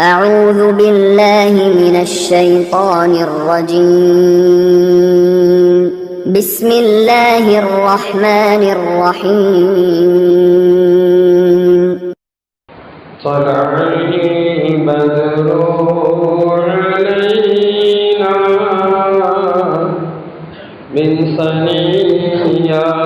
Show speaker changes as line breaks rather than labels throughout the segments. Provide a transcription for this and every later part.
أعوذ بالله من الشيطان الرجيم. بسم الله الرحمن الرحيم.
طلع البدر علينا من ثنيات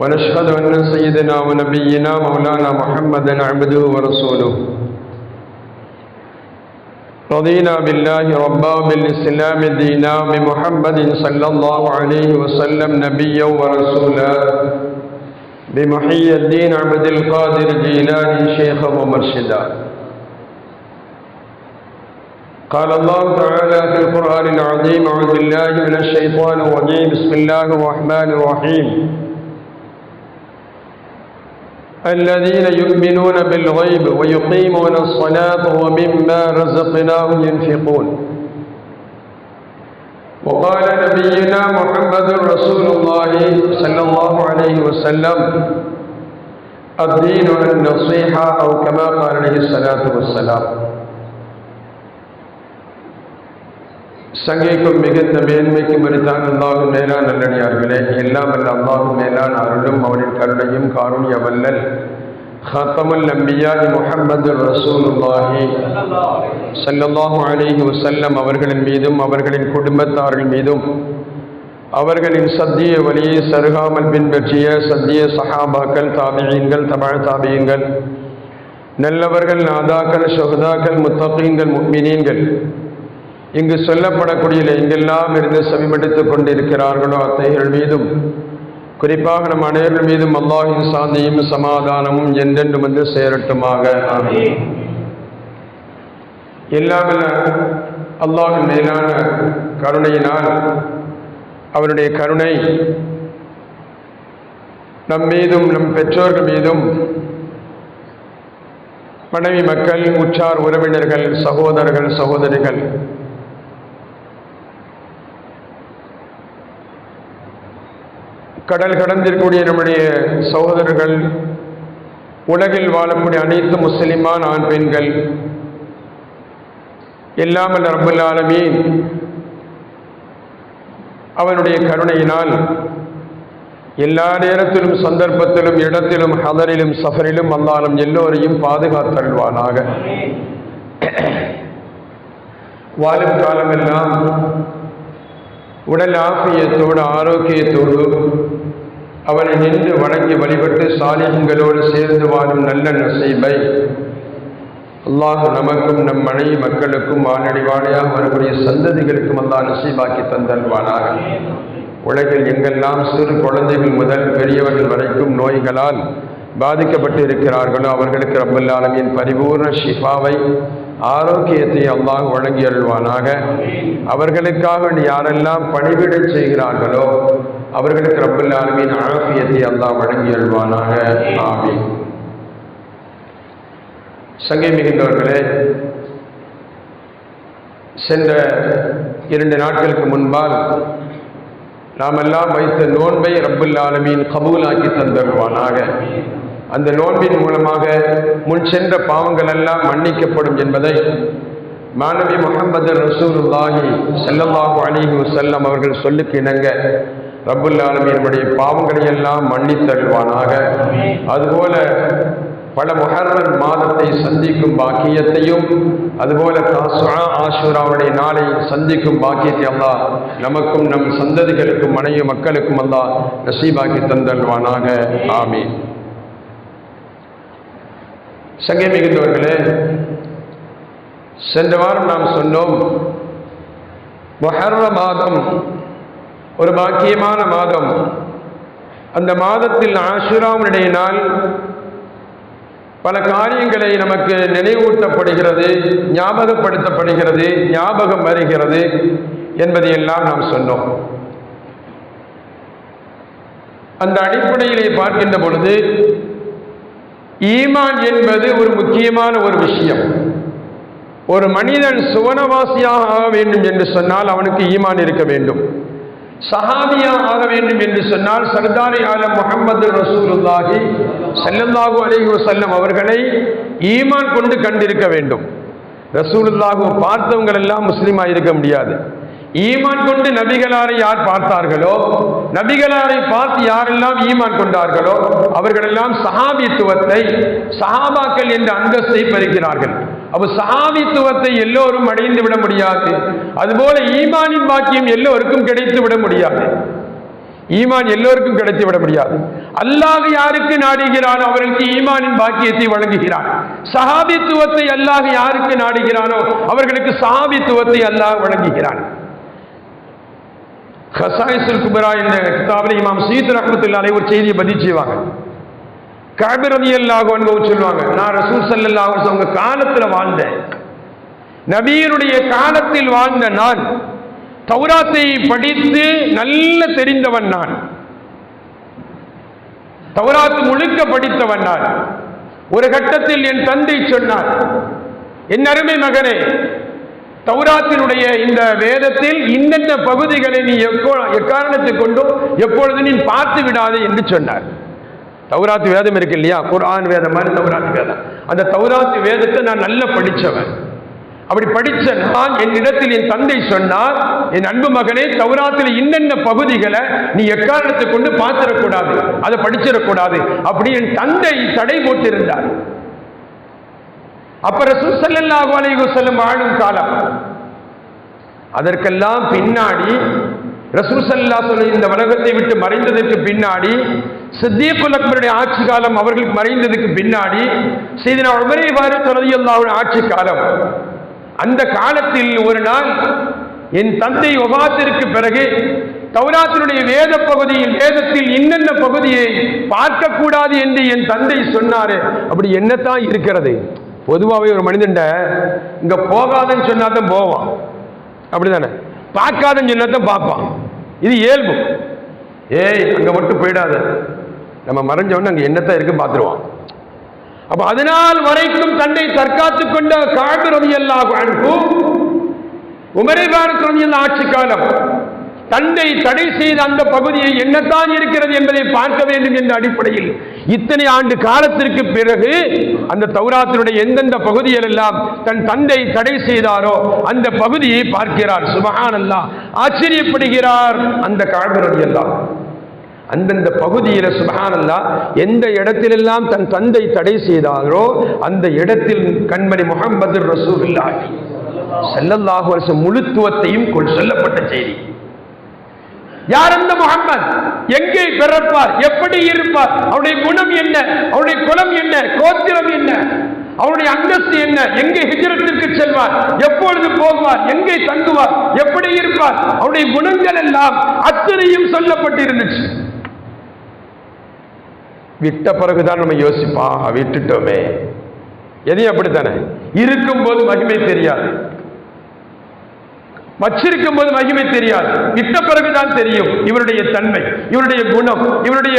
ونشهد أن سيدنا ونبينا مولانا محمدا عبده ورسوله. رضينا بالله ربا بالإسلام دينا بمحمد صلى الله عليه وسلم نبيا ورسولا. بمحي الدين عبد القادر جيلاني شيخا ومرشدا. قال الله تعالى في القرآن العظيم أعوذ بالله من الشيطان الرجيم. بسم الله الرحمن الرحيم. الذين يؤمنون بالغيب ويقيمون الصلاة ومما رزقناهم ينفقون. وقال نبينا محمد رسول الله صلى الله عليه وسلم الدين النصيحة أو كما قال عليه الصلاة والسلام. சங்கைக்கும் மிகுந்த மேன்மைக்கும் மறித்தான் அல்லாஹும் மேலான நல்லடியார்களே. எல்லாம் அல்ல அல்லாஹும் மேலான் அருளும் அவரின் கருணையும் காருண்ய வல்லல் ஹத்தமுல் நம்பியாய் முஹம்மது ரசூலுல்லாஹி. சல்லல்லாஹு அலிஹி வசல்லம் அவர்களின் மீதும் அவர்களின் குடும்பத்தார்கள் மீதும் அவர்களின் சத்திய வழியை சருகாமல் பின்பற்றிய சத்திய சஹாபாக்கள் தாபியங்கள் தமிழ் தாபியங்கள் நல்லவர்கள் நாதாக்கள் சொகுதாக்கள் முத்தகீன்கள் முக்மினீன்கள் இங்கு சொல்லப்படக்கூடிய எங்கெல்லாம் இருந்து செவிமடித்துக் கொண்டிருக்கிறார்களோ அத்தைகள் மீதும். குறிப்பாக நம் அனைவர்கள் மீதும் அல்லாஹின் சாந்தியும் சமாதானமும் என்றென்றும் வந்து சேரட்டுமாக. எல்லாம் அல்லாஹின் மேலான கருணையினால் அவருடைய கருணை நம் மீதும் நம் பெற்றோர்கள் மீதும் மனைவி மக்கள் உற்றார் உறவினர்கள் சகோதரர்கள் சகோதரிகள் கடல் கடந்திருக்கக்கூடிய நம்முடைய சகோதரர்கள் உலகில் வாழக்கூடிய அனைத்து முஸ்லிமான் ஆண் பெண்கள் எல்லாம் அல்ல ரபுல் ஆலமீன். அவனுடைய கருணையினால் எல்லா நேரத்திலும் சந்தர்ப்பத்திலும் இடத்திலும் ஹதரிலும் சஃபரிலும் அல்லாலும் எல்லோரையும் பாதுகாத்தருள்வானாக. வாழும் காலமெல்லாம் உடல் ஆபியத்தோடு ஆரோக்கியத்தோடு அவனை நின்று வணங்கி வழிபட்டு சாலிகங்களோடு சேர்ந்து வாழும் நல்ல நசைபை அல்லாஹ் நமக்கும் நம் மனைவி மக்களுக்கும் வானடி வாழையாக வரக்கூடிய சந்ததிகளுக்கும் அல்லா நசீபாக்கி தந்தல்வானாக உலகில் எங்கெல்லாம் சிறு குழந்தைகள் முதல் பெரியவர்கள் வரைக்கும் நோய்களால் பாதிக்கப்பட்டு இருக்கிறார்களோ அவர்களுக்கு ரப்பல்லாலமின் பரிபூர்ண ஷிஃபாவை ஆரோக்கியத்தை அல்லாஹ் வழங்கி அருள்வானாக. அவர்களுக்காக யாரெல்லாம் பணிவிட செய்கிறார்களோ அவர்களுக்கு ரப்பல்லாலமின் ஆரோக்கியத்தை அல்லாஹ் வழங்கி அருள்வானாக. ஆமி சங்கை மிகுந்தவர்களே சென்ற இரண்டு நாட்களுக்கு முன்பால் நாமெல்லாம் வைத்த நோன்பை ரப்புல் ஆலமீன் கபூலாக்கி தந்தருவானாக அந்த நோன்பின் மூலமாக முன் சென்ற பாவங்கள் எல்லாம் மன்னிக்கப்படும் என்பதை மாணவி முகமது ரசூலுல்லாஹி செல்லமாக அலிஹி வஸல்லம் அவர்கள் சொல்லுக்கு இணங்க ரபுல் ஆலமீன் பாவங்களை எல்லாம் மன்னித்தருள்வானாக அதுபோல பல முகர்வன் மாதத்தை சந்திக்கும் பாக்கியத்தையும் அதுபோல தாசுஆ நாளை சந்திக்கும் பாக்கியத்தை அல்லா நமக்கும் நம் சந்ததிகளுக்கும் மனைவி மக்களுக்கும் அல்லா நசீபாக்கி தந்தல்வானாக ஆமீன். சங்கை மிகுந்தவர்களே சென்ற வாரம் நாம் சொன்னோம் மொஹர்ர மாதம் ஒரு பாக்கியமான மாதம். அந்த மாதத்தில் ஆஷுராவுடைய நாள் பல காரியங்களை நமக்கு நினைவூட்டப்படுகிறது ஞாபகப்படுத்தப்படுகிறது ஞாபகம் வருகிறது என்பதையெல்லாம் நாம் சொன்னோம். அந்த அடிப்படையிலே பார்க்கின்ற பொழுது ஈமான் என்பது ஒரு முக்கியமான ஒரு விஷயம். ஒரு மனிதன் சுவனவாசியாக ஆக வேண்டும் என்று சொன்னால் அவனுக்கு ஈமான் இருக்க வேண்டும். சஹாபியா ஆக வேண்டும் என்று சொன்னால் சர்தாரி ஆலம் முகமது ரசூலுல்லாஹி ஸல்லல்லாஹு அலைஹி செல்லம் அவர்களை ஈமான் கொண்டு கண்டிருக்க வேண்டும். ரசூலுல்லாஹு பார்த்தவங்களெல்லாம் முஸ்லீமாக இருக்க முடியாது. ஈமான் கொண்டு நபிகளாரை யார் பார்த்தார்களோ நபிகளாரை பார்த்து யாரெல்லாம் ஈமான் கொண்டார்களோ அவர்களெல்லாம் சஹாபித்துவத்தை சஹாபாக்கள் என்ற அந்தஸ்தை பெறுகிறார்கள். அப்ப சஹாபித்துவத்தை எல்லோரும் அடைந்து விட முடியாது. அதுபோல ஈமானின் பாக்கியம் எல்லோருக்கும் கிடைத்து விட முடியாது. ஈமான் எல்லோருக்கும் கிடைத்து விட முடியாது. அல்லாஹ் யாருக்கு நாடுகிறானோ அவர்களுக்கு ஈமானின் பாக்கியத்தை வழங்குகிறான். சஹாபித்துவத்தை அல்லாஹ் யாருக்கு நாடுகிறானோ அவர்களுக்கு சஹாபித்துவத்தை அல்லாஹ் வழங்குகிறான். ஹசாயிசுல் குபரா என்ற கிதாபில் இமாம் சீத் ரஹமத்துல்லாலே ஒரு செய்தியை பதிவு செய்வாங்க. கபிரதி சொல்லுவாங்க நான் ரசூல் சல்லல்லாஹு அலைஹி உங்க வாழ்ந்தேன். நபியனுடைய காலத்தில் வாழ்ந்த நான் தௌராத்தை படித்து நல்ல தெரிந்தவன் நான். தௌராத்து முழுக்க படித்தவன் நான். ஒரு கட்டத்தில் என் தந்தை சொன்னார் என் அருமை மகனே தௌராத்தினுடைய இந்த வேதத்தில் இன்னென்ன பகுதிகளை நீ எப்போ எக்காரணத்தை கொண்டும் எப்பொழுது நீ பார்த்து விடாது என்று சொன்னார். தௌராத்து வேதம் இருக்கு இல்லையா? குரான் வேதம் மாதிரி தௌராத்து வேதம். அந்த தௌராத்து வேதத்தை நான் நல்லா படித்தவன். அப்படி படித்த நான் என்னிடத்தில் என் தந்தை சொன்னார் என் அன்பு மகனே தௌராத்தில் இன்னென்ன பகுதிகளை நீ எக்காரணத்தை கொண்டு பார்த்திடக்கூடாது? அதை படிச்சிடக்கூடாது அப்படி என் தந்தை தடை போட்டிருந்தார். அப்ப ரசூல் ஸல்லல்லாஹு அலைஹு செல்லும் வாழும் காலம். அதற்கெல்லாம் பின்னாடி ரசூல் சல்லா சொல்லி இந்த உலகத்தை விட்டு மறைந்ததற்கு பின்னாடி சித்தியக்குல் அக்பருடைய ஆட்சி காலம் அவர்கள் மறைந்ததுக்கு பின்னாடி சீதனா உமரே வாரி ரலியல்லாஹு ஆட்சி காலம். அந்த காலத்தில் ஒரு நாள் என் தந்தை ஒபாத்திற்கு பிறகு தௌராத்தினுடைய வேத பகுதியில் வேதத்தில் இன்னென்ன பகுதியை பார்க்கக்கூடாது என்று என் தந்தை சொன்னாரு அப்படி என்னத்தான் இருக்கிறது? பொதுவாகவே ஒரு மனிதன்ட இங்கே போகாதன்னு சொன்னா தான் போவான். அப்படிதானே? பார்க்காதன்னு சொன்னா தான் பார்ப்பான். இது இயல்பு. ஏய் அங்கே மட்டும் போயிடாத. நம்ம மறைஞ்சவொன்னு அங்கே என்னத்தான் இருக்கு பார்த்துருவான். அப்போ அதனால் வரைக்கும் தன்னை தற்காத்து கொண்ட காடு ரவி அல்லாஹ் உமரை பாரத் ரவி ஆட்சி காலம் தந்தை தடை செய்த அந்த பகுதியை என்னத்தான் இருக்கிறது என்பதை பார்க்க வேண்டும் என்ற அடிப்படையில் இத்தனை ஆண்டு காலத்திற்கு பிறகு அந்த தௌராத்தினுடைய எந்தெந்த பகுதிகள் எல்லாம் தன் தந்தை தடை செய்தாரோ அந்த பகுதியை பார்க்கிறார். சுபகானல்லா ஆச்சரியப்படுகிறார் அந்த காடுறது எல்லாம் அந்தந்த பகுதியில் சுபகானல்லா எந்த இடத்திலெல்லாம் தன் தந்தை தடை செய்தாரோ அந்த இடத்தில் கண்மணி முகமது ரசூலுல்லாஹி. ஸல்லல்லாஹு அலைஹி முழுத்துவத்தையும் கொள் சொல்லப்பட்ட செய்தி. யார் அந்த முகமது எங்கே பிறப்பார்? எப்படி இருப்பார்? அவருடைய குணம் என்ன? அவருடைய குலம் என்ன? கோத்திரம் என்ன? அவருடைய அந்தஸ்து என்ன? எங்கே ஹிஜரத்திற்கு செல்வார்? எப்பொழுது போகுவார் எங்கே தங்குவார்? எப்படி இருப்பார்? அவருடைய குணங்கள் எல்லாம் அத்தனையும் சொல்லப்பட்டிருந்துச்சு. விட்ட பிறகுதான் நம்ம யோசிப்பா விட்டுட்டோமே. எதையும் அப்படித்தானே? இருக்கும்போது மகிமை தெரியாது. வச்சிருக்கும் போது மகிமை தெரியாது. விட்ட பிறகுதான் தெரியும் இவருடைய தன்மை இவருடைய குணம் இவருடைய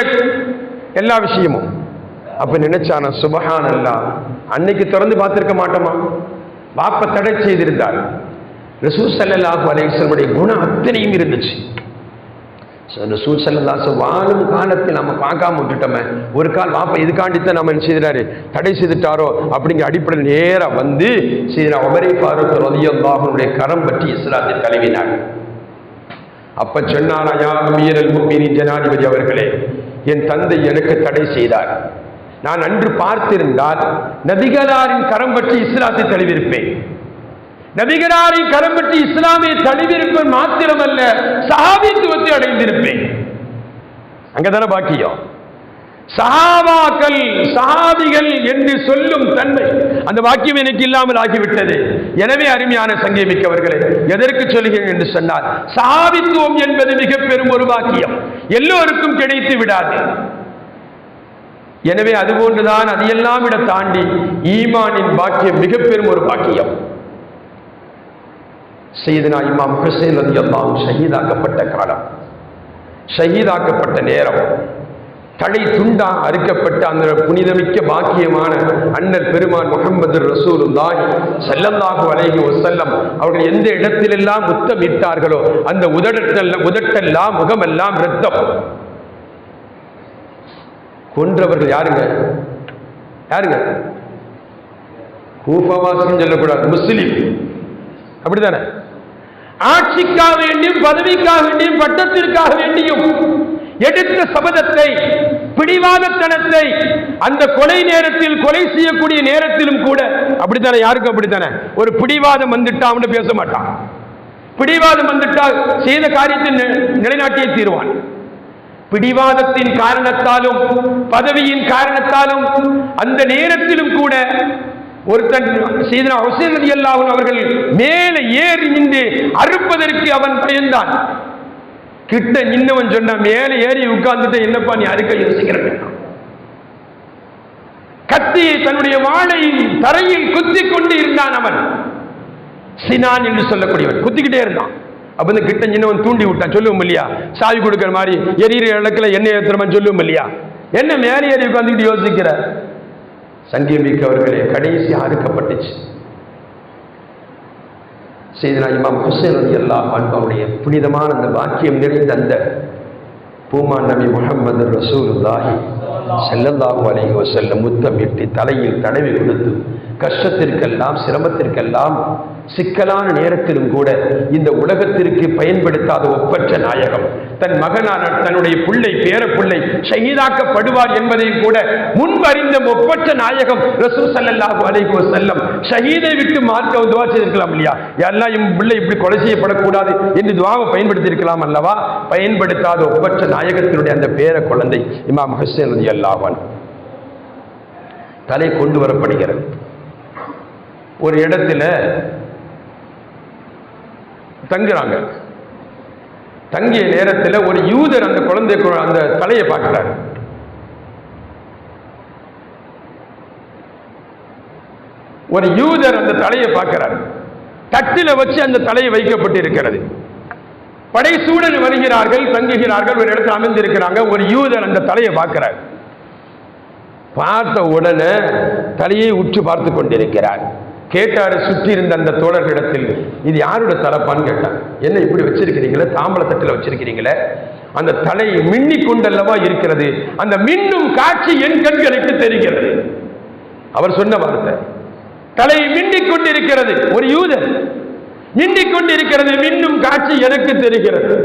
எல்லா விஷயமும். அப்ப நினைச்சான சுபகான் அல்லா அன்னைக்கு திறந்து பார்த்திருக்க மாட்டோமா? பாப்ப தடை செய்திருந்தார். ரசூல் ஸல்லல்லாஹு அலைஹி குணம் அத்தனையும் இருந்துச்சு. ரசூல் சல்லல்லாஹு வாழும் காலத்தில் நம்ம பார்க்காம விட்டுட்டோமே. ஒரு கால் வாப்பா இதுக்காண்டித்தான் நம்ம என்ன செய்தாரு தடை செய்துட்டாரோ? அப்படிங்கிற அடிப்படையில் நேராக வந்து சீரா அவரை ஃபாரூக் ரலியல்லாஹுடைய கரம் பற்றி இஸ்லாத்தை தழுவினார் அப்ப சொன்னாரா யா அமீரல் ஜனாதிபதி அவர்களே என் தந்தை எனக்கு தடை செய்தார். நான் அன்று பார்த்திருந்தால் நபிகளாரின் கரம் பற்றி இஸ்லாத்தை தழுவிருப்பேன் நபிகளாரின் கரம்பற்றி இஸ்லாமிய தழுவிருப்பேன் மாத்திரமல்ல சஹாபித்துவத்தை அடைந்திருப்பேன். அங்கதானே பாக்கியம். சஹாபாக்கள் சஹாபிகள் என்று சொல்லும் தன்மை அந்த வாக்கியம் எனக்கு இல்லாமல் ஆகிவிட்டது. எனவே அருமையான சங்கமிக்கவர்களே எதற்கு சொல்கிறேன் என்று சொன்னால் சஹாபித்துவம் என்பது மிக பெரும் ஒரு வாக்கியம் எல்லோருக்கும் கிடைத்து விடாது. எனவே அதுபோன்றுதான் அதையெல்லாம் விட தாண்டி ஈமானின் பாக்கியம் மிக பெரும் ஒரு பாக்கியம். செய்தனா இமாம் ஹுசைன் ரதி அல்லாவும் ஷஹீதாக்கப்பட்ட காலம். ஷஹீதாக்கப்பட்ட நேரம். தலை துண்டா அறுக்கப்பட்ட அந்த புனிதமிக்க பாக்கியமான அண்ணல் பெருமான் முகமது ரசூலுல்லாஹி ஸல்லல்லாஹு அலைஹி வஸல்லம் அவர்கள் எந்த இடத்திலெல்லாம் முத்தமிட்டார்களோ அந்த உதடத்தல்ல உதட்டெல்லாம் முகமெல்லாம் இரத்தம் கொன்றவர்கள் யாருங்க? யாருங்க? கூஃபவாசின்னு சொல்லக்கூடாது முஸ்லீம். அப்படிதானே ஆட்சிக்காக வேண்டியும் பதவிக்காக வேண்டியும் பட்டத்திற்காக வேண்டியும் எடுத்த சபதத்தை பிடிவாதத்தனத்தை அந்த கொலை நேரத்தில் கொலை செய்யக்கூடிய நேரத்திலும் கூட அப்படித்தானே யாருக்கும் அப்படித்தானே? ஒரு பிடிவாதம் வந்துட்டா அவன் பேச மாட்டான். பிடிவாதம் வந்துட்டால் செய்த காரியத்தை நிலைநாட்டியே தீருவான். பிடிவாதத்தின் காரணத்தாலும் பதவியின் காரணத்தாலும் அந்த நேரத்திலும் கூட ஒருத்தன் சீதனா ஹுசேன் ரதி அவர்கள் மேலே ஏறி நின்று அறுப்பதற்கு அவன் பயந்தான். கிட்ட நின்னவன் சொன்ன மேலே ஏறி உட்கார்ந்துட்டு என்னப்பா நீ அறுக்க யோசிக்கிறேன் கத்தியை தன்னுடைய வாழை தரையில் குத்தி கொண்டு இருந்தான் அவன். சினான் என்று சொல்லக்கூடியவன். குத்திக்கிட்டே இருந்தான். அப்ப இந்த கிட்ட நின்னவன் தூண்டி விட்டான். சொல்லுவோம் இல்லையா? சாவி கொடுக்கிற மாதிரி எரியிற இடத்துல எண்ணெய் ஏற்றுறமான்னு சொல்லுவோம் இல்லையா? என்ன மேலே ஏறி உட்காந்துக்கிட்டு யோசிக்கிற? சங்கீமிக்கு அவர்களே கடைசி அறுக்கப்பட்டுச்சு. செய்தனா இமாம் ஹுசேன் ரதி அல்லாஹ் புனிதமான அந்த வாக்கியம் நிறைந்த அந்த பூமா நபி முகமது ரசூலுல்லாஹி ஸல்லல்லாஹு அலைஹி முத்தம் முத்தமிட்டு தலையில் தடவி கொடுத்து கஷ்டத்திற்கெல்லாம் சிரமத்திற்கெல்லாம் சிக்கலான நேரத்திலும் கூட இந்த உலகத்திற்கு பயன்படுத்தாத ஒப்பற்ற நாயகம். தன் மகனான தன்னுடைய பிள்ளை பேர பிள்ளை ஷஹீதாக்கப்படுவார் என்பதையும் கூட முன்பறிந்த ஒப்பற்ற நாயகம் ரசூ சல்லாஹூ அலைஹி வஸல்லம் ஷஹீதை விட்டு மார்க்க துவா செய்திருக்கலாம் இல்லையா? எல்லாம் என் பிள்ளை இப்படி கொலை செய்யப்படக்கூடாது என்று துவாவை பயன்படுத்தியிருக்கலாம் அல்லவா? பயன்படுத்தாத ஒப்பற்ற நாயகத்தினுடைய அந்த பேர குழந்தை இமாம் ஹுசேன் ரதி அல்லாஹன் தலை கொண்டு வரப்படுகிறது. ஒரு இடத்துல தங்குறாங்க. தங்கிய நேரத்தில் ஒரு யூதர் அந்த குழந்தை அந்த தலையை பார்க்கிறார். ஒரு யூதர் அந்த தலையை பார்க்கிறார். தட்டில வச்சு அந்த தலையை வைக்கப்பட்டு இருக்கிறது படைசூழல் வருகிறார்கள் தங்குகிறார்கள் ஒரு இடத்துல அமைந்திருக்கிறாங்க ஒரு யூதர் அந்த தலையை பார்க்கிறார். பார்த்த உடனே தலையை உற்று பார்த்து கொண்டிருக்கிறார். கேட்டாரு சுற்றி இருந்த அந்த தோழர்களிடத்தில் இது யாரோட தலைப்பான்னு கேட்டான். என்ன இப்படி வச்சிருக்கிறீங்களே? தாம்பளத்தட்டில் வச்சிருக்கிறீங்களே? அந்த தலை மின்னி கொண்டல்லவா இருக்கிறது? அந்த மின்னும் காட்சி என் கண்களுக்கு தெரிகிறது. அவர் சொன்ன வார்த்தை. தலை மின்னிக் கொண்டிருக்கிறது ஒரு யூதர் மின்னிக் கொண்டிருக்கிறது மின்னும் காட்சி எனக்கு தெரிகிறது.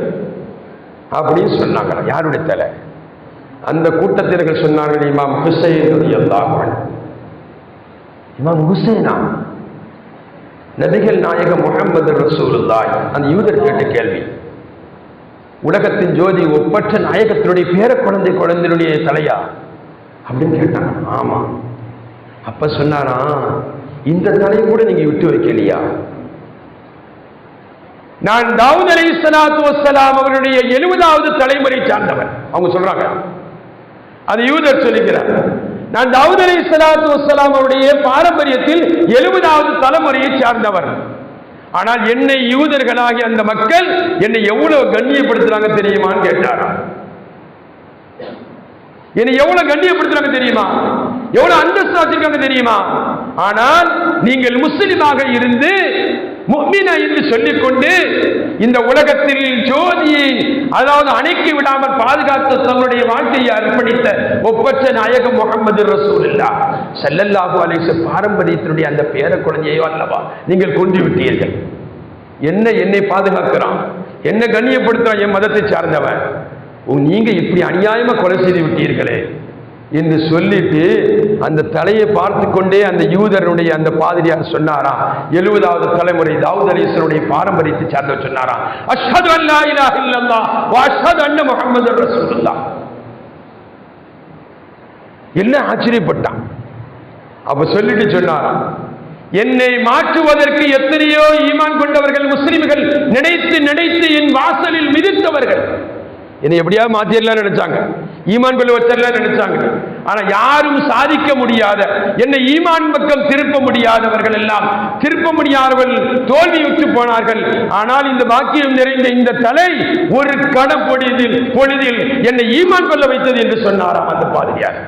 அப்படின்னு சொன்னாங்க யாருடைய தலை? அந்த கூட்டத்தினர்கள் சொன்னார்கள் இமாம் ஹுசைன் ரலியல்லாஹு இமாம் ஹுசைனா? நபிகள் நாயகம் முகமது ரசூலுல்லாய். அந்த யூதர் கேட்ட கேள்வி. உலகத்தின் ஜோதி ஒப்பற்ற நாயகத்தினுடைய பேர குழந்தை குழந்தையினுடைய தலையா? அப்படின்னு கேட்டாங்க. ஆமா. அப்ப சொன்னாரா இந்த தலையை கூட நீங்க விட்டு வைக்கலையா? நான் தாவூத் அலி சலாத்து வசலாம் அவருடைய எழுபதாவது தலைமுறை சார்ந்தவன். அவங்க சொல்றாங்க. அது யூதர் சொல்லிக்கிறார். நான் தாவூத் அலி சலாத்து வசலாம் அவருடைய பாரம்பரியத்தில் எழுபதாவது தலைமுறையை சார்ந்தவர். ஆனால் என்னை யூதர்களாகிய அந்த மக்கள் என்னை எவ்வளவு கண்ணியப்படுத்துறாங்க தெரியுமான்னு கேட்டாராம் என்னை எவ்வளவு கண்ணியப்படுத்துறாங்க தெரியுமா? எவ்வளவு அந்தஸ்து வச்சிருக்காங்க தெரியுமா? ஆனால் நீங்கள் முஸ்லிமாக இருந்து முஹ்மினா என்று சொல்லிக்கொண்டு இந்த உலகத்தில் ஜோதியை அதாவது அணைக்கி விடாமல் பாதுகாத்து தங்களுடைய வாழ்க்கையை அர்ப்பணித்த ஒப்பற்ற நாயகம் முகமது ரசூலுல்லா. ஸல்லல்லாஹு அலைஹி வஸல்லம் பாரம்பரியத்தினுடைய அந்த பேர குழந்தையோ அல்லவா? நீங்கள் கொண்டு விட்டீர்கள். என்ன என்னை பாதுகாக்கிறான்? என்ன கண்ணியப்படுத்துறான் என் மதத்தை சார்ந்தவன்? நீங்க இப்படி அநியாயமா கொலை செய்து விட்டீர்களே. என்று சொல்லிட்டு அந்த தலையை பார்த்து கொண்டே அந்த யூதருடைய அந்த பாதிரியார் சொன்னாராம் எழுபதாவது தலைமுறை தாவூத் அலிஸ்வனுடைய பாரம்பரியத்தை சார்ந்த சொன்னாராம் அஷது அல்லா இலா இல்லல்லா அஷது அண்ண முகமது ரசூலுல்லா என்ன ஆச்சரியப்பட்டான்? அப்ப சொல்லிட்டு சொன்னாராம் என்னை மாற்றுவதற்கு எத்தனையோ ஈமான் கொண்டவர்கள் முஸ்லிம்கள் நினைத்து நினைத்து என் வாசலில் மிதித்தவர்கள் என்னை எப்படியாவது மாத்திரலாம் நினைச்சாங்க. ஈமான் பள்ளி வச்சிடலாம் நினைச்சாங்க. ஆனா யாரும் சாதிக்க முடியாத என்னை ஈமான் பக்கம் திருப்ப முடியாதவர்கள் எல்லாம் திருப்ப முடியாதவர்கள் தோல்வியுற்று போனார்கள். ஆனால் இந்த பாக்கியம் நிறைந்த இந்த தலை ஒரு கட பொழுதில் பொழுதில் என்னை ஈமான் கொள்ள வைத்தது என்று சொன்னாராம் அந்த பாதிரியார்.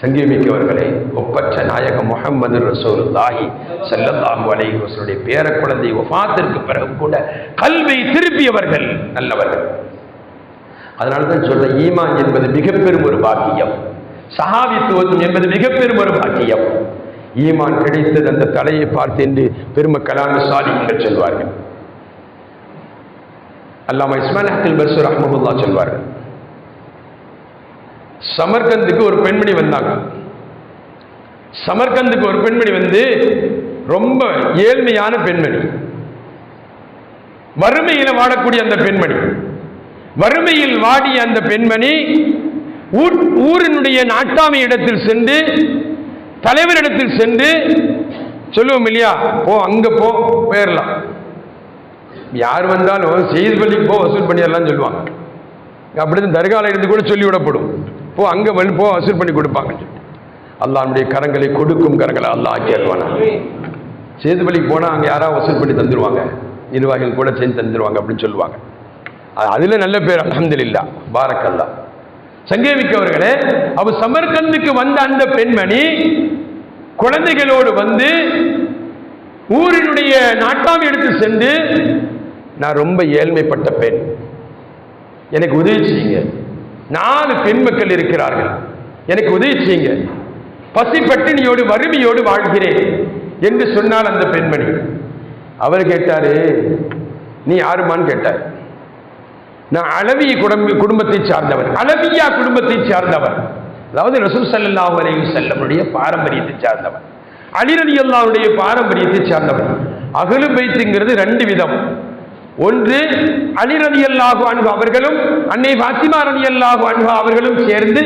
சங்கீமிக்கவர்களே ஒப்பற்ற நாயகம் முகமது ரசூலுல்லாஹி ஸல்லல்லாஹு அலைஹி வஸல்லுடைய பேர குழந்தை ஒஃபாத்திற்கு பிறகு கூட கல்வி திருப்பியவர்கள் நல்லவர்கள். அதனால தான் சொல்ற ஈமான் என்பது மிகப்பெரும் ஒரு பாக்கியம். சகாவித்துவம் என்பது மிகப்பெரும் ஒரு பாக்கியம். ஈமான் கிடைத்தது அந்த தலையை பார்த்து என்று பெருமக்கலான சாலிகள் சொல்வார்கள். அல்லாம இஸ்மான் ஹக்கில் பஸ்ஸூர் அஹமதுல்லா சொல்வார்கள். சமர்கந்துக்கு ஒரு பெண்மணி வந்தாங்க. சமர்கந்துக்கு ஒரு பெண்மணி வந்து ரொம்ப ஏழ்மையான பெண்மணி. வறுமையில் வாழக்கூடிய அந்த பெண்மணி. வறுமையில் வாடிய அந்த பெண்மணி ஊரினுடைய நாட்டாமை இடத்தில் சென்று தலைவரிடத்தில் சென்று சொல்லுவோம் இல்லையா? போ அங்க போ போயிடலாம் யார் வந்தாலும் செய்தி பள்ளிக்கு போ வசூல் பண்ணிடலாம் சொல்லுவாங்க. அப்படி தர்காவில் இருந்து கூட சொல்லிவிடப்படும். போ அங்கே வந்து போ வசூல் பண்ணி கொடுப்பாங்க அல்லாஹனுடைய கரங்களை கொடுக்கும் கரங்களை அல்லாஹ் ஆக்கி அருவானா சேதுபலிக்கு போனால் அங்கே யாராவது வசூல் பண்ணி தந்துருவாங்க. நிர்வாகிகள் கூட செஞ்சு தந்துடுவாங்க அப்படின்னு சொல்லுவாங்க. அதில் நல்ல பேர் அல்ஹம்துலில்லா. பாரக்கல்லா. சங்கேமிக்கவர்களே அவ சமர்கந்துக்கு வந்த அந்த பெண்மணி குழந்தைகளோடு வந்து ஊரினுடைய நாட்டாமை எடுத்து சென்று நான் ரொம்ப ஏழ்மைப்பட்ட பெண். எனக்கு உதவி செய்யுங்க. நாலு பெண்மக்கள் இருக்கிறார்கள். எனக்கு உதவி செய்யுங்க. பசி பட்டினியோடு வறுமையோடு வாழ்கிறேன் என்று சொன்னால் அந்த பெண்மணி. அவர் கேட்டாரு நீ யாருமான்னு கேட்டார். நான் அளவிய குடும்ப குடும்பத்தை சார்ந்தவர். அளவியா குடும்பத்தை சார்ந்தவர். அதாவது ரசூல் ஸல்லல்லாஹு அலைஹி வஸல்லமுடைய பாரம்பரியத்தை சார்ந்தவர். அலிரலி அல்லாவுடைய பாரம்பரியத்தை சார்ந்தவர். அகலு பைத்துங்கிறது ரெண்டு விதம். ஒன்று அலி அல்லாஹ் அன்பு அவர்களும் அன்னை ஃபாத்திமா ரலியல்லாஹு அன்பு அவர்களும் சேர்ந்து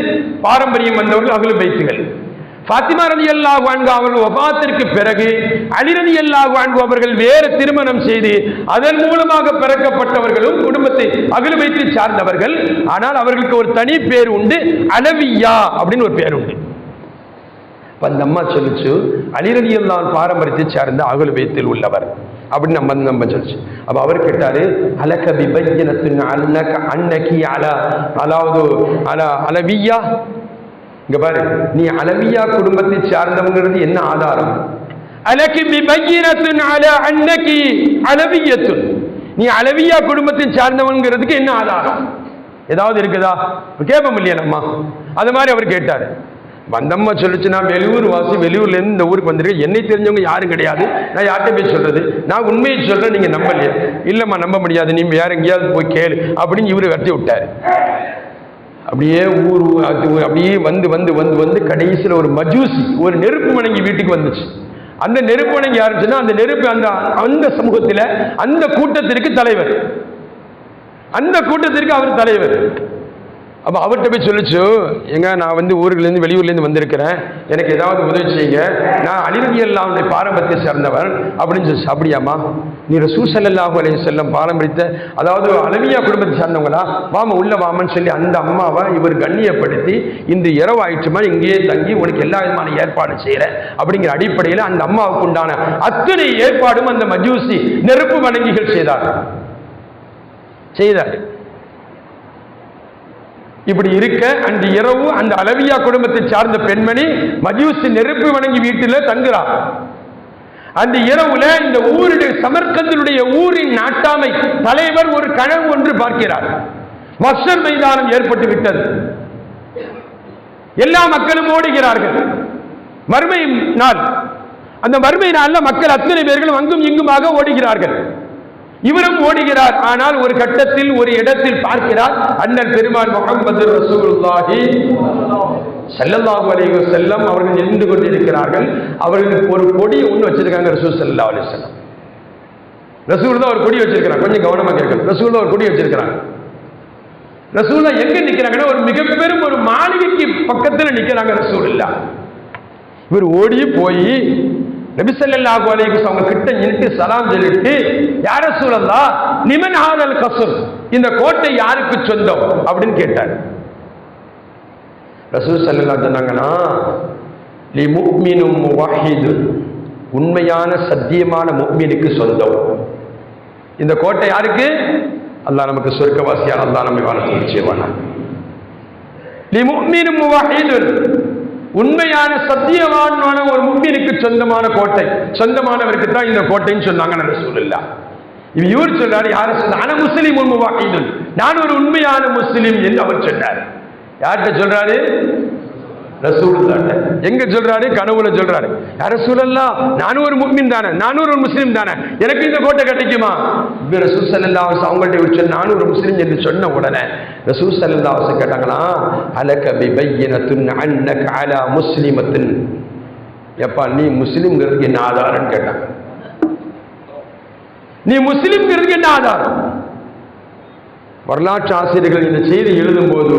பாரம்பரியம் வந்தவர்கள் அகலு பைத்துகள். ஃபாத்திமா ரலியல்லாஹு அன்பு அவர்கள் ஒபாத்திற்கு பிறகு அலி ரவி அல்லாஹு அன்பு அவர்கள் வேறு திருமணம் செய்து அதன் மூலமாக பிறக்கப்பட்டவர்களும் குடும்பத்தை அகலு வைத்து சார்ந்தவர்கள். ஆனால் அவர்களுக்கு ஒரு தனி பேர் உண்டு அலவியா அப்படின்னு ஒரு பேர் உண்டு. அப்போ அந்த அம்மா சொல்லிச்சு நான் பாரம்பரியத்தை சார்ந்த அகல் உள்ளவர். அப்படின்னு நம்ம நம்ம சொல்லிச்சு. அப்போ அவர் கேட்டாரு அலக விபஜனத்தின் அன்னக அன்னகி அல அலாவது அல அலவியா? இங்க பாரு நீ அலவியா குடும்பத்தை சார்ந்தவங்கிறது என்ன ஆதாரம்? அலக்கி விபஜனத்தின் அல அன்னகி அலவியத்துன். நீ அலவியா குடும்பத்தை சார்ந்தவங்கிறதுக்கு என்ன ஆதாரம்? ஏதாவது இருக்குதா? கேட்போம் இல்லையா நம்ம? அது மாதிரி அவர் கேட்டாரு. வந்தம்மா சொல்லுச்சு நான் வெளியூர் வாசி வெளியூர்லேருந்து இந்த ஊருக்கு வந்திருக்கேன் என்னை தெரிஞ்சவங்க யாரும் கிடையாது. நான் யார்கிட்ட போய் சொல்கிறது நான் உண்மையை சொல்கிறேன் நீங்கள் நம்பலையே. இல்லைம்மா நம்ப முடியாது. நீ வேறு எங்கேயாவது போய் கேளு அப்படின்னு இவர் வெட்டி விட்டார். அப்படியே ஊர் ஊ- அது அப்படியே வந்து வந்து வந்து வந்து கடைசியில் ஒரு மஜூசி ஒரு நெருப்பு வணங்கி வீட்டுக்கு வந்துச்சு. அந்த நெருப்பு வணங்கி யாருச்சுன்னா அந்த நெருப்பு அந்த அந்த சமூகத்தில் அந்த கூட்டத்திற்கு தலைவர். அந்த கூட்டத்திற்கு அவர் தலைவர். அப்போ அவர்கிட்ட போய் சொல்லிச்சு எங்க நான் வந்து ஊர்லேருந்து வெளியூர்லேருந்து வந்திருக்கிறேன். எனக்கு ஏதாவது உதவி செய்யுங்க. நான் அலிரதியல்லாவுடைய பாரம்பரியத்தை சேர்ந்தவன். அப்படின்னு சொல்லி அப்படியாமா நீ ரசூசல்லாஹு அலைய செல்லம் பாரம்பரியத்தை அதாவது அலமியா குடும்பத்தை சேர்ந்தவங்களா? வாமா உள்ள வாமன்னு சொல்லி அந்த அம்மாவை இவர் கண்ணியப்படுத்தி இந்த இரவு ஆயிடுச்சுமா இங்கேயே தங்கி உனக்கு எல்லா விதமான ஏற்பாடு செய்கிறேன் அப்படிங்கிற அடிப்படையில் அந்த அம்மாவுக்கு உண்டான அத்தனை ஏற்பாடும் அந்த மஜூசி நெருப்பு வணங்கிகள் செய்தார். செய்தார். இப்படி இருக்க அன்று இரவு அந்த அலவியா குடும்பத்தை சார்ந்த பெண்மணி மஜூசி நெருப்பு வணங்கி வீட்டில் தங்குறார் அந்த இரவுல இந்த ஊருடைய சமர்க்கந்தனுடைய ஊரின் நாட்டாமை தலைவர் ஒரு கனவு ஒன்று பார்க்கிறார். மஸ்டர் மைதானம் ஏற்பட்டு விட்டது. எல்லா மக்களும் ஓடுகிறார்கள். மறுமை நாள். அந்த மறுமை நாளில் மக்கள் அத்தனை பேர்களும் அங்கும் இங்குமாக ஓடுகிறார்கள். இவரும் ஓடுகிறார். ஆனால் ஒரு கட்டத்தில் ஒரு இடத்தில் பார்க்கிறார். அண்ணன் பெருமான் முகமது ரசூலுல்லாஹி செல்லல்லாஹு அலைஹி வஸல்லம் அவர்கள் நின்று கொண்டிருக்கிறார்கள். அவர்களுக்கு ஒரு கொடி ஒன்று வச்சிருக்காங்க ரசூல் ஸல்லல்லாஹு அலைஹி வஸல்லம். ரசூல் தான் ஒரு கொடி வச்சிருக்கிறாங்க. கொஞ்சம் கவனமாக கேட்கணும். ரசூல் தான் ஒரு கொடி வச்சிருக்கிறாங்க. ரசூல்லா எங்க நிக்கிறாங்கன்னா ஒரு மிக பெரும் ஒரு மாளிகைக்கு பக்கத்துல நிக்கிறாங்க ரசூல் இல்ல இவர் ஓடி போய் நபிசல்லாஹு அலைஹி வஸல்லம் அவங்க கிட்ட நின்று சலாம் சொல்லிட்டு யார சூழல்லா நிமன் ஹாதல் கசுர் இந்த கோட்டை யாருக்கு சொந்தம்? அப்படின்னு கேட்டார். ரசூல் சல்லல்லா சொன்னாங்கன்னா லி முக்மினும் முவாஹிது உண்மையான சத்தியமான முக்மீனுக்கு சொந்தம். இந்த கோட்டை யாருக்கு? அல்லாஹ் நமக்கு சொர்க்கவாசியான அல்லாஹ் நம்மை வாழ்த்து நிச்சயமான லி முக்மினும் முவாஹிதுன் உண்மையான சத்தியவான ஒரு முக்மீனுக்கு சொந்தமான கோட்டை. சொந்தமானவருக்கு தான் இந்த கோட்டைன்னு சொன்னாங்க நம்ம சொல்லலாம் இது இவர் சொன்னார் யாரு சொன்ன ஆனா முஸ்லீம் முவாஹிதுன். நான் ஒரு உண்மையான முஸ்லீம் என்று அவர் சொன்னார். யார்கிட்ட சொல்றாரு? ரசூலுல்லாஹ் எங்க சொல்றாரு? கனவுல சொல்றாரு. யார ரசூலல்லாஹ் நானும் ஒரு முக்மின் தானே நானும் ஒரு முஸ்லீம் தானே எனக்கு இந்த கோட்டை கிடைக்குமா இப்ப ரசூல் அவங்கள்ட்ட வச்சு நானும் ஒரு முஸ்லீம் என்று சொன்ன உடனே ரசூல் ஸல்லல்லாஹு கேட்டாங்களா அலக பிபையினத்துன் அன்னக அலா முஸ்லிமத்தின். எப்பா நீ முஸ்லீம்ங்கிறதுக்கு என்ன ஆதாரம் கேட்டாங்க நீ முஸ்லீம்ங்கிறதுக்கு என்ன ஆதாரம்? வரலாற்று ஆசிரியர்கள் இந்த செய்தி எழுதும்போது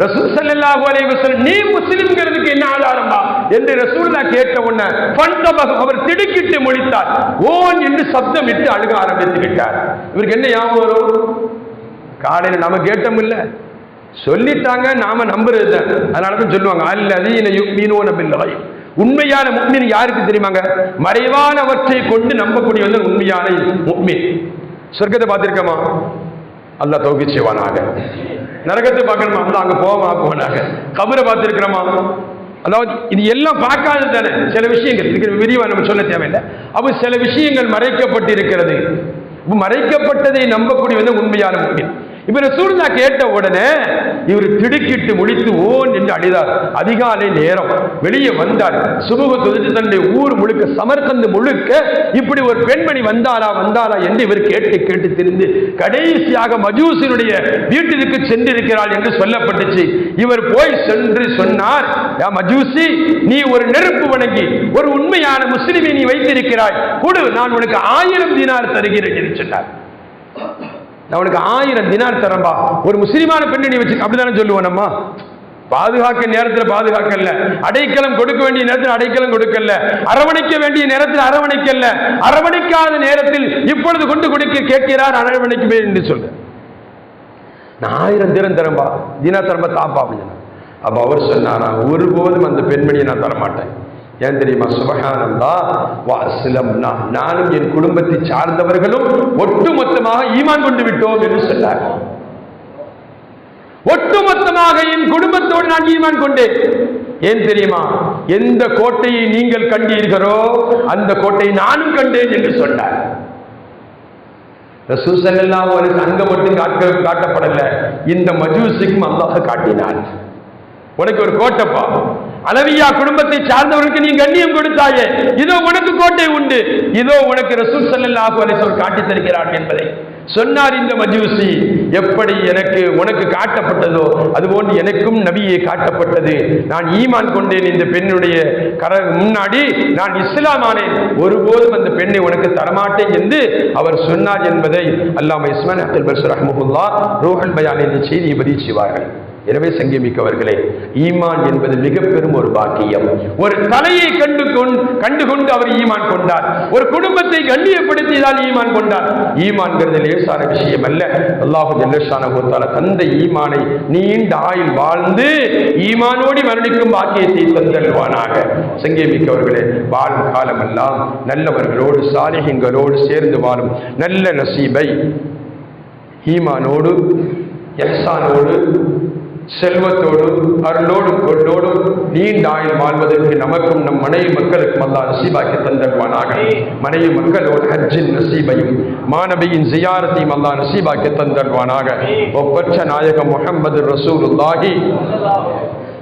ரசூல் சல்லல்லாஹு அலைஹி வஸல்லம் நீ முஸ்லிம்ங்கிறதுக்கு என்ன ஆதாரம்பா? என்று ரசூலுல்லாஹ் கேட்ட உடனே ஃபண்டபக அவர் திடுக்கிட்டு முழித்தார். ஓன் என்று சப்தமிட்டு அழுக ஆரம்பித்து விட்டார் இவருக்கு என்ன ஞாபகம் வரும்? காலையில் நாம கேட்டோம் இல்ல. சொல்லிட்டாங்க நாம நம்புறது தான் அதனால தான் சொல்லுவாங்க அல்லதீன யுக்மினூன பில் கய்ப் உண்மையான முக்மின் யாருக்கு தெரியுமாங்க? மறைவானவற்றை கொண்டு நம்பக்கூடியவன் உண்மையான முக்மின். சொர்க்கத்தை பார்த்திருக்கமா? அல்ல தௌகி செய்வானாக. நரகத்தை பார்க்கணுமா? அல்ல அங்க போவமா போனாங்க. கபரை பார்த்துருக்கிறோமா? அதாவது இது எல்லாம் பார்க்காது தானே சில விஷயங்கள் இதுக்கு விரிவா நம்ம சொல்ல தேவையில்லை. அப்போ சில விஷயங்கள் மறைக்கப்பட்டிருக்கிறது. மறைக்கப்பட்டதை மறைக்கப்பட்டதை வந்து உண்மையான முக்கியம் இப்ப ரசூலுல்லா கேட்ட உடனே இவர் திடுக்கிட்டு முடித்து ஓன் என்று அழிதார். அதிகாலை நேரம். வெளியே வந்தார். சுமூக தொகுதி தன்னுடைய ஊர் முழுக்க சமர்கந்து முழுக்க இப்படி ஒரு பெண்மணி வந்தாரா வந்தாரா என்று இவர் கேட்டு கேட்டு திரிந்து கடைசியாக மஜூசினுடைய வீட்டிற்கு சென்றிருக்கிறாள் என்று சொல்லப்பட்டுச்சு. இவர் போய் சென்று சொன்னார் "யா மஜூசி நீ ஒரு நெருப்பு வணங்கி ஒரு உண்மையான முஸ்லிமை நீ வைத்திருக்கிறாய். கொடு நான் உனக்கு ஆயிரம் தினார் தருகிறேன் என்று சொன்னார். நான் ஆயிரம் தினார் தரம்பா ஒரு முஸ்லிமான பெண்ணை வச்சு அப்படிதானே சொல்லுவோம் நம்ம? பாதுகாக்க நேரத்தில் பாதுகாக்கல அடைக்கலம் கொடுக்க வேண்டிய நேரத்தில் அடைக்கலம் கொடுக்கல அரவணைக்க வேண்டிய நேரத்தில் அரவணைக்கல அரவணைக்காத நேரத்தில் இப்பொழுது கொண்டு கொடுக்க கேட்கிறார் அரவணைக்குமே என்று சொல்லு நான் ஆயிரம் தினம் தரம்பா தினா தரம்பா தாப்பா அப்படின்னு அப்ப அவர் சொன்னாரா? ஒருபோதும் அந்த பெண்மணியை நான் தரமாட்டேன். ஏன் தெரியுமா? சுபகானந்தா வாசிலம்னா நானும் என் குடும்பத்தை சார்ந்தவர்களும் ஒட்டுமொத்தமாக ஈமான் கொண்டு விட்டோம் என்று சொன்னார் ஒட்டுமொத்தமாக என் குடும்பத்தோடு நான் ஈமான் கொண்டேன். ஏன் தெரியுமா? எந்த கோட்டையை நீங்கள் கண்டீர்களோ அந்த கோட்டையை நானும் கண்டேன் என்று சொன்னார். ரசூசல்லாம் ஒரு அங்க மட்டும் காட்ட காட்டப்படல. இந்த மஜூசிக்கும் அல்லாஹ் காட்டினான். உனக்கு ஒரு கோட்டைப்பா அளவியா குடும்பத்தை சார்ந்தவர்களுக்கு நீ கண்ணியம் கொடுத்தாயே. இதோ உனக்கு கோட்டை உண்டு. இதோ உனக்கு ரசூல் சல்லாஹு அலைஹி காட்டித் தருகிறார் என்பதை. சொன்னார் இந்த மஜூசி. எப்படி எனக்கு உனக்கு காட்டப்பட்டதோ அதுபோன்று எனக்கும் நபியே காட்டப்பட்டது. நான் ஈமான் கொண்டேன் இந்த பெண்ணுடைய கர முன்னாடி நான் இஸ்லாமானேன் ஒருபோதும் அந்த பெண்ணை உனக்கு தரமாட்டேன் என்று அவர் சொன்னார் என்பதை அல்லாம இஸ்மான் அப்துல் பர்சு ரஹமுல்லா ரோஹன் பயான் என்ற செய்தியை பதிவு செய்வார்கள். எனவே சங்கமிக்கவர்களே ஈமான் என்பது மிக பெரும் ஒரு பாக்கியம். ஒரு தலையை கண்டு கொண்டு கண்டுகொண்டு அவர் ஈமான் கொண்டார். ஒரு குடும்பத்தை கண்ணியப்படுத்தினால் ஈமான் கொண்டார். ஈமான்கிறது லேசான விஷயம் அல்ல அல்லாஹு ஜல்லஷான தந்த ஈமானை நீண்ட ஆயுள் வாழ்ந்து ஈமானோடி மரணிக்கும் பாக்கியத்தை தந்தல்வானாக சங்கமிக்கவர்களே வாழும் காலமெல்லாம் நல்லவர்களோடு சாலிகங்களோடு சேர்ந்து வாழும் நல்ல நசீபை ஈமானோடு எஹ்சானோடு செல்வத்தோடு அருளோடும் கொண்டோடும் நீண்ட ஆயுள் வாழ்வதற்கு நமக்கும் நம் மனைவி மக்களுக்கும் அல்லா நசீபாக்கி தந்தருவானாக. மனைவி மக்களோடு ஹஜ்ஜின் நசீபையும் மாணவியின் ஜியாரத்தையும் அல்லா நசீபாக்கி தந்தருவானாக. ஒப்பற்ற நாயகம் முஹம்மது ரசூலுல்லாஹி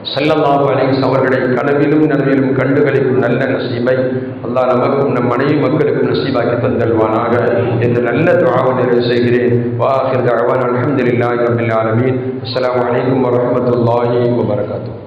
ஸல்லல்லாஹு அலைஹி அவர்களை கனவிலும் நனவிலும் கண்டுகளிக்கும் நல்ல நசீபை அல்லா நமக்கும் நம் மனைவி மக்களுக்கும் நசீபாக்கி தந்தல்வானாக என்று நல்ல துஆவை நிறைவு செய்கிறேன். வாஹிர் தகவான் அல்ஹம்துலில்லாஹி ரப்பில் ஆலமீன். அஸ்லாம் வலைக்கம் வரமத்துல்லாஹி வபரகாத்துஹு.